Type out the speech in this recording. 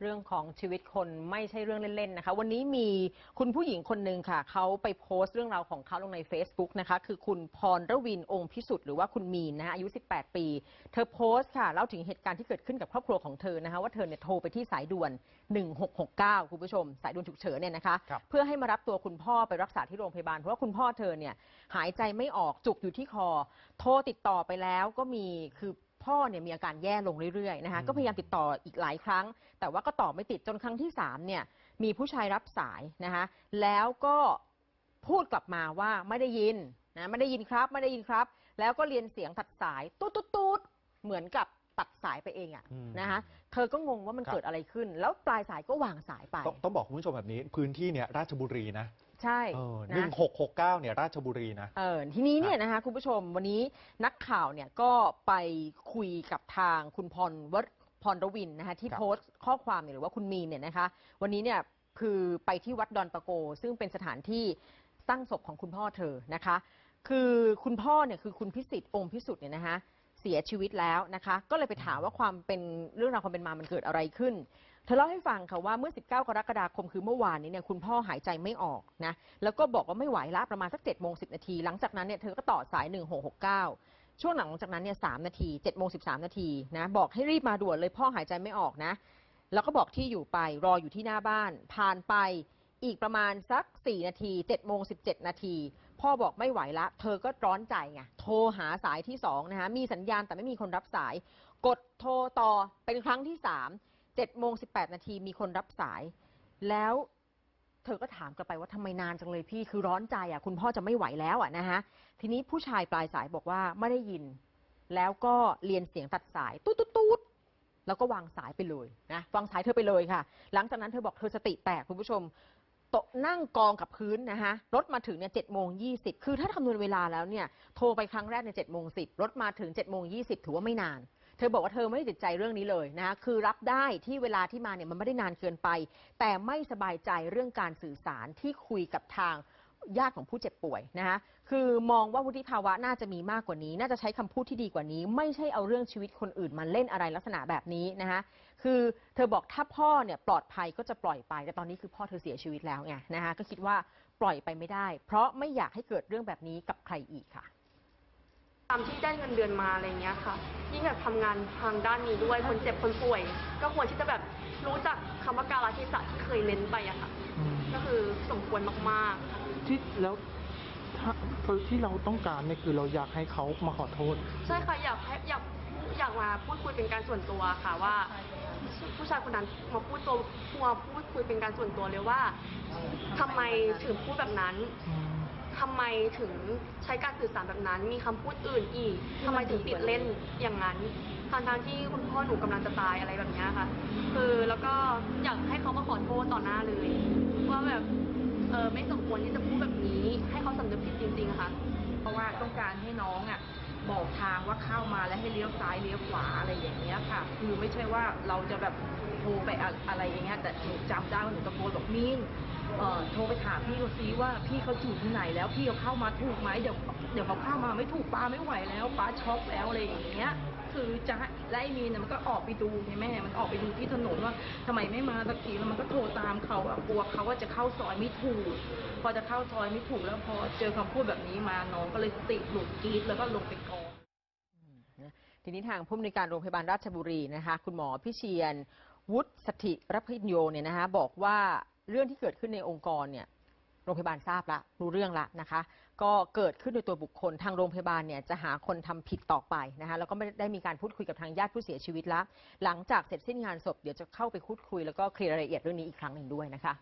เรื่องของชีวิตคนไม่ใช่เรื่องเล่นๆนะคะ วันนี้มีคุณผู้หญิงคนหนึ่งค่ะ เขาไปโพสต์เรื่องราวของเขาลงใน Facebook นะคะ คือคุณพรระวินองค์พิสุทธิ์หรือว่าคุณมีนนะคะอายุ 18 ปี เธอโพสต์ค่ะเล่าถึงเหตุการณ์ที่เกิดขึ้นกับครอบครัวของเธอนะคะว่าเธอเนี่ยโทรไปที่สายด่วน 1669 คุณผู้ชม สายด่วนฉุกเฉินเนี่ยนะคะครับเพื่อให้มารับตัวคุณพ่อไปรักษาที่โรงพยาบาลเพราะว่าคุณพ่อเธอเนี่ยหายใจไม่ออกจุกอยู่ที่คอ โทรติดต่อไปแล้วก็มีคือ พ่อเนี่ยมีอาการแย่ลงเรื่อยๆนะคะอืมก็พยายามติดต่ออีกหลายครั้ง แต่ว่าก็ตอบไม่ติดจนครั้งที่สามเนี่ยมีผู้ชายรับสายนะคะแล้วก็พูดกลับมาว่าไม่ได้ยินนะไม่ได้ยินครับไม่ได้ยินครับ แล้วก็เรียนเสียงตัดสายตุ๊ดตุ๊ดตุ๊ดเหมือนกับตัดสายไปเองอะอืมนะคะเธอก็งงว่ามันครับเกิดอะไรขึ้น แล้วปลายสายก็วางสายไปต้องต้องบอกคุณผู้ชมแบบนี้พื้นที่เนี่ยราชบุรีนะ ใช่หนะนึ่งหกหกเก้าเนี่ยราชบุรีนะเออทีนี้เนี่ยนะคะคุณผู้ชมวันนี้นักข่าวเนี่ยก็ไปคุยกับทางคุณพรวรพรรวินนะคะที่ครับโพสต์ข้อความเนี่ยหรือว่าคุณมีนเนี่ยนะคะวันนี้เนี่ยคือไปที่วัดดอนตะโก ซึ่งเป็นสถานที่ตั้งศพของคุณพ่อเธอนะคะ คือคุณพ่อเนี่ยคือคุณพิสิทธิ์องค์พิสุทธิ์เนี่ยนะคะเสียชีวิตแล้วนะคะ ก็เลยไปถามว่าความเป็นเรื่องราวความเป็นมามันเกิดอะไรขึ้น เธอเล่าให้ฟังค่ะว่าเมื่อ 19 กรกฎาคมคือเมื่อวานนี้เนี่ยคุณพ่อหายใจไม่ออกนะแล้วก็บอกว่าไม่ไหวละประมาณสัก7โมง10นาทีหลังจากนั้นเนี่ยเธอก็ต่อสาย 1669 ช่วงหลังจากนั้นเนี่ย3นาที7โมง13นาทีนะบอกให้รีบมาด่วนเลยพ่อหายใจไม่ออกนะ แล้วก็บอกที่อยู่ไปรออยู่ที่หน้าบ้าน ผ่านไปอีกประมาณสัก 4 นาที7โมง17นาที พ่อบอกไม่ไหวละ เธอก็ร้อนใจไง โทรหาสายที่2นะคะ มีสัญญาณแต่ไม่มีคนรับสาย กดโทรต่อเป็นครั้งที่3 7โมง18นาทีมีคนรับสาย แล้วเธอก็ถามกลับไปว่าทำไมนานจังเลยพี่ คือร้อนใจอะ คุณพ่อจะไม่ไหวแล้วอะนะคะทีนี้ผู้ชายปลายสายบอกว่าไม่ได้ยิน แล้วก็เรียนเสียงตัดสาย ตุ๊ดตุ๊ดตุ๊ดแล้วก็วางสายไปเลยนะ วางสายเธอไปเลยค่ะ หลังจากนั้นเธอบอกเธอสติแตกคุณผู้ชม ตกนั่งกองกับพื้นนะคะรถมาถึงเนี่ยเจ็ดโมงยี่สิบคือถ้าคำนวณเวลาแล้วเนี่ยโทรไปครั้งแรกในเจ็ดโมงสิบรถมาถึงเจ็ดโมงยี่สิบถือว่าไม่นาน เธอบอกว่าเธอไม่ได้ติดใจเรื่องนี้เลยนะคะคือรับได้ที่เวลาที่มาเนี่ยมันไม่ได้นานเกินไป แต่ไม่สบายใจเรื่องการสื่อสารที่คุยกับทาง ญาติของผู้เจ็บป่วยนะคะคือมองว่าวุฒิภาวะน่าจะมีมากกว่านี้ น่าจะใช้คำพูดที่ดีกว่านี้ ไม่ใช่เอาเรื่องชีวิตคนอื่นมาเล่นอะไรลักษณะแบบนี้นะคะคือเธอบอกถ้าพ่อเนี่ยปลอดภัยก็จะปล่อยไป แต่ตอนนี้คือพ่อเธอเสียชีวิตแล้วไงนะคะก็คิดว่าปล่อยไปไม่ได้ เพราะไม่อยากให้เกิดเรื่องแบบนี้กับใครอีกค่ะตามที่ได้เงินเดือนมาอะไรเงี้ยค่ะ ยิ่งแบบทำงานทางด้านนี้ด้วยคนเจ็บคนป่วย ก็ควรที่จะแบบรู้จักคำว่าการละเทศะที่เคยเน้นไปอะค่ะอืมก็คือสมควรมาก ที่แล้วถ้าที่เราต้องการเนี่ยคือเราอยากให้เขามาขอโทษ ใช่ค่ะอยากให้อยากอยากมาพูดคุยเป็นการส่วนตัวค่ะว่า ผู้ชายคนนั้นมาพูดตัวมาพูดคุยเป็นการส่วนตัวเลยว่าทำไมถึงพูดแบบนั้นทำไมถึงใช้การสื่อสารแบบนั้น มีคำพูดอื่นอีกทำไมถึงติดเล่นอย่างนั้นทางทางๆที่คุณพ่อหนูกำลังจะตายอะไรแบบเนี้ยค่ะ คือแล้วก็อยากให้เขามาขอโทษต่อหน้าเลยว่าแบบ เออไม่สมควรที่จะพูดแบบนี้ ให้เขาสำนึกผิดจริงๆอะค่ะ เพราะว่าต้องการให้น้องอะบอกทางว่าเข้ามาแล้วให้เลี้ยวซ้ายเลี้ยวขวาอะไรอย่างเงี้ยค่ะ คือไม่ใช่ว่าเราจะแบบโทรไปอะอะไรอย่างเงี้ยแต่หนูจำได้ว่าหนูตะโกนบอกมินโทรไปถามพี่เขาซิว่าพี่เขาอยู่ที่ไหนแล้วพี่เขาเข้ามาถูกไหมเดี๋ยวเดี๋ยวเขาเข้ามาไม่ถูกป้าไม่ไหวแล้วป้าช็อกแล้วอะไรอย่างเงี้ยคือจะให้และไอ้มีนเนี่ยมันก็ออกไปดูไงแม่ มันออกไปดูที่ถนนว่าทำไมไม่มาสักทีแล้วมันก็โทรตามเขาอะกลัวเขาว่าจะเข้าซอยไม่ถูก พอจะเข้าซอยไม่ถูกแล้วพอเจอคำพูดแบบนี้มาน้องก็เลยติหลุดกรีดแล้วก็ลงไปกอง ทีนี้ทางผู้อำนวยการโรงพยาบาลราชบุรีนะคะ คุณหมอพิเชียน วุฒิสถิรพิญโยเนี่ยนะคะบอกว่า เรื่องที่เกิดขึ้นในองค์กรเนี่ยโรงพยาบาลทราบละรู้เรื่องละนะคะ ก็เกิดขึ้นโดยตัวบุคคลทางโรงพยาบาลเนี่ยจะหาคนทำผิดต่อไปนะคะแล้วก็ไม่ได้มีการพูดคุยกับทางญาติผู้เสียชีวิตละหลังจากเสร็จสิ้นงานศพเดี๋ยวจะเข้าไปพูดคุยแล้วก็เคลียร์รายละเอียดเรื่องนี้อีกครั้งหนึ่งด้วยนะคะ